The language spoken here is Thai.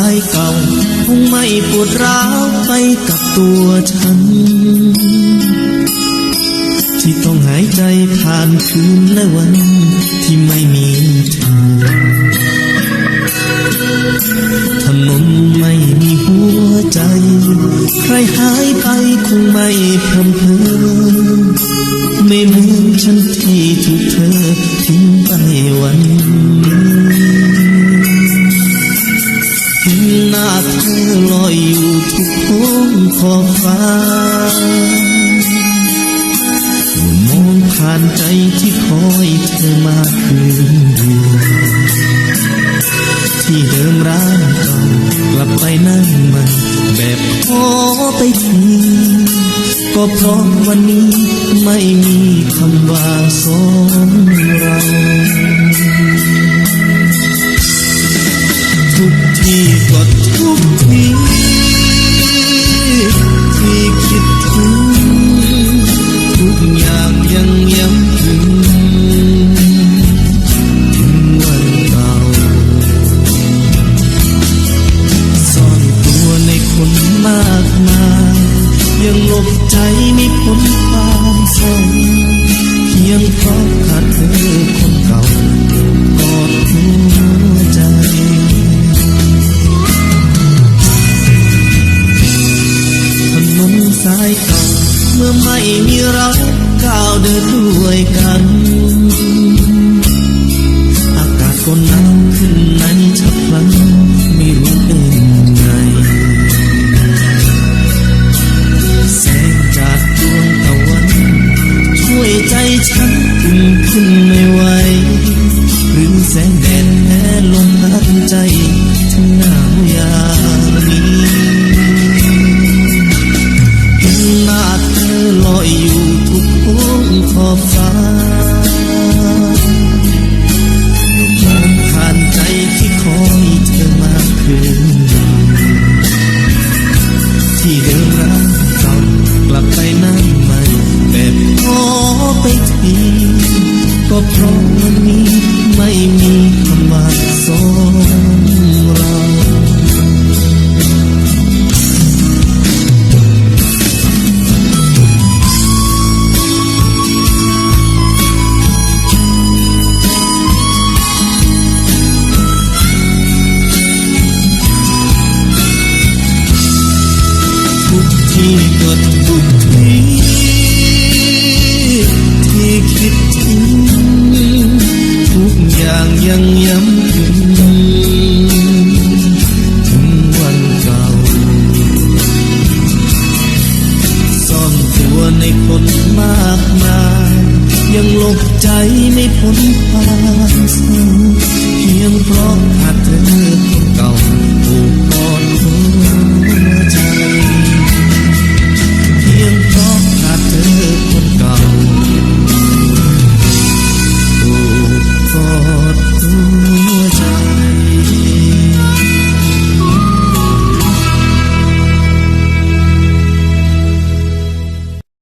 ายเก่า คงไม่ปวดร้าวไปกับตัวฉัน ที่ต้องหายใจผ่านคืนและวันที่ไม่มีเธอถนนไม่มีหัวใจ ใครหายไปคงไม่พรำเพอ อลอยอยู่ทุกโค้งขอบฟ้ามองผ่านใจที่คอยเธอมาคืนเดียวที่เดิมร้านเก่ากลับไปนั่งมัน แบบขอไปทีก็เพราะวันนี้ไม่มีคำว่าสองากมายยังหลบใจไม่พ้นความเศร้าเพียงเพราะขาดเธอคนเก่ากอดหัวใจถนนสายเก่าเมื่อไม่มีเราก้าวเดินด้วยกัน อากาศก็หนาวขึ้นในเช้า ฉันจึงทนไม่ไหวหรือแสงแดดแม้ลมพัดใจทั้งหนาวยามนี้ นในคนมากมาย ยังหลบใจไม่พ้นความเศร้าเพียงเพราะขาดเธอคนเก่า